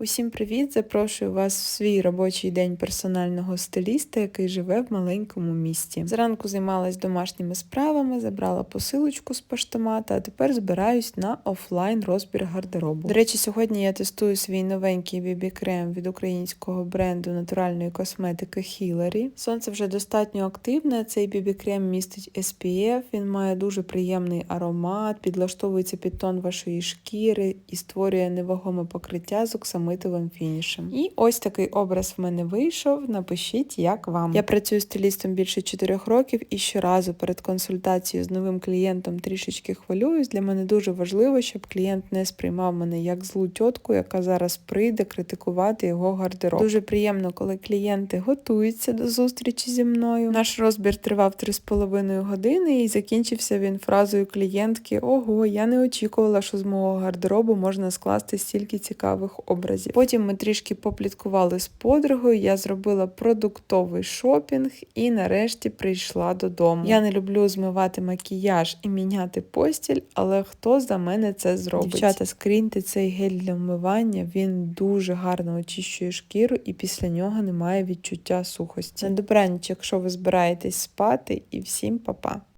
Усім привіт! Запрошую вас в свій робочий день персонального стиліста, який живе в маленькому місті. Зранку займалась домашніми справами, забрала посилочку з поштомата, а тепер збираюсь на офлайн розбір гардеробу. До речі, сьогодні я тестую свій новенький бібі-крем від українського бренду натуральної косметики Hillary. Сонце вже достатньо активне. Цей бібі-крем містить SPF, він має дуже приємний аромат, підлаштовується під тон вашої шкіри і створює невагоме покриття з оксамитовим фінішем. І ось такий образ в мене вийшов. Напишіть, як вам. Я працюю стилістом більше 4 років і щоразу перед консультацією з новим клієнтом трішечки хвилююсь. Для мене дуже важливо, щоб клієнт не сприймав мене як злу тітку, яка зараз прийде критикувати його гардероб. Дуже приємно, коли клієнти готуються до зустрічі зі мною. Наш розбір тривав 3,5 години і закінчився він фразою клієнтки: Ого, я не очікувала, що з мого гардеробу можна скласти стільки цікавих образів. Потім ми трішки попліткували з подругою. Я зробила продуктовий шопінг і нарешті прийшла додому. Я не люблю змивати макіяж і міняти постіль, але хто за мене це зробить? Дівчата, скріньте цей гель для вмивання. Він дуже гарно очищує шкіру і після нього немає відчуття сухості. На добраніч, якщо ви збираєтесь спати, і всім па-па!